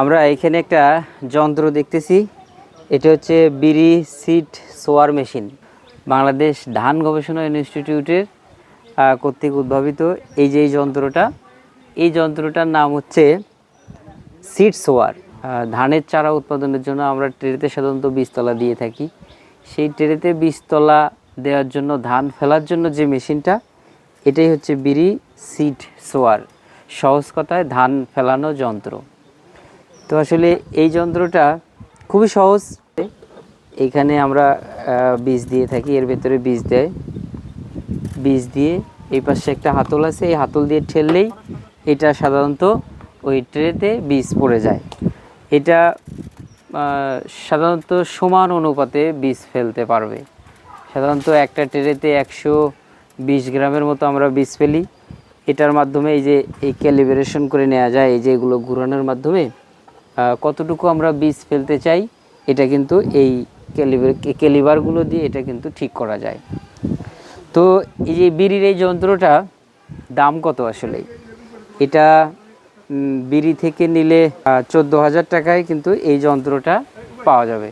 আমরা এখানে একটা যন্ত্র দেখতেছি। এটা হচ্ছে বিড়ি সিড সোয়ার মেশিন। বাংলাদেশ ধান গবেষণা ইনস্টিটিউটের কর্তৃক উদ্ভাবিত এই যে এই যন্ত্রটা, এই যন্ত্রটার নাম হচ্ছে সিড সোয়ার। ধানের চারা উৎপাদনের জন্য আমরা ট্রেতে সাধারণত বীজতলা দিয়ে থাকি। সেই ট্রেতে বীজতলা দেওয়ার জন্য, ধান ফেলার জন্য যে মেশিনটা, এটাই হচ্ছে বিড়ি সিড সোয়ার। সহজ কথায় ধান ফেলানো যন্ত্র। তো আসলে এই যন্ত্রটা খুবই সহজ। এখানে আমরা বীজ দিয়ে থাকি, এর ভেতরে বীজ দেয়। বীজ দিয়ে এই পাশে একটা হাতল আছে, এই হাতল দিয়ে ঠেললেই এটা সাধারণত ওই ট্রেতে বীজ পড়ে যায়। এটা সাধারণত সমান অনুপাতে বীজ ফেলতে পারবে। সাধারণত একটা ট্রেতে একশো বিশ গ্রামের মতো আমরা বীজ ফেলি। এটার মাধ্যমে এই যে এই ক্যালিব্রেশন করে নেওয়া যায়, এই যে এগুলো ঘুরানোর মাধ্যমে কতটুকু আমরা বীজ ফেলতে চাই, এটা কিন্তু এই ক্যালিবার, ক্যালিবারগুলো দিয়ে এটা কিন্তু ঠিক করা যায়। তো এই যে বিড়ির এই যন্ত্রটা, দাম কত আসলে? এটা বিড়ি থেকে নিলে চোদ্দ হাজার টাকায় কিন্তু এই যন্ত্রটা পাওয়া যাবে।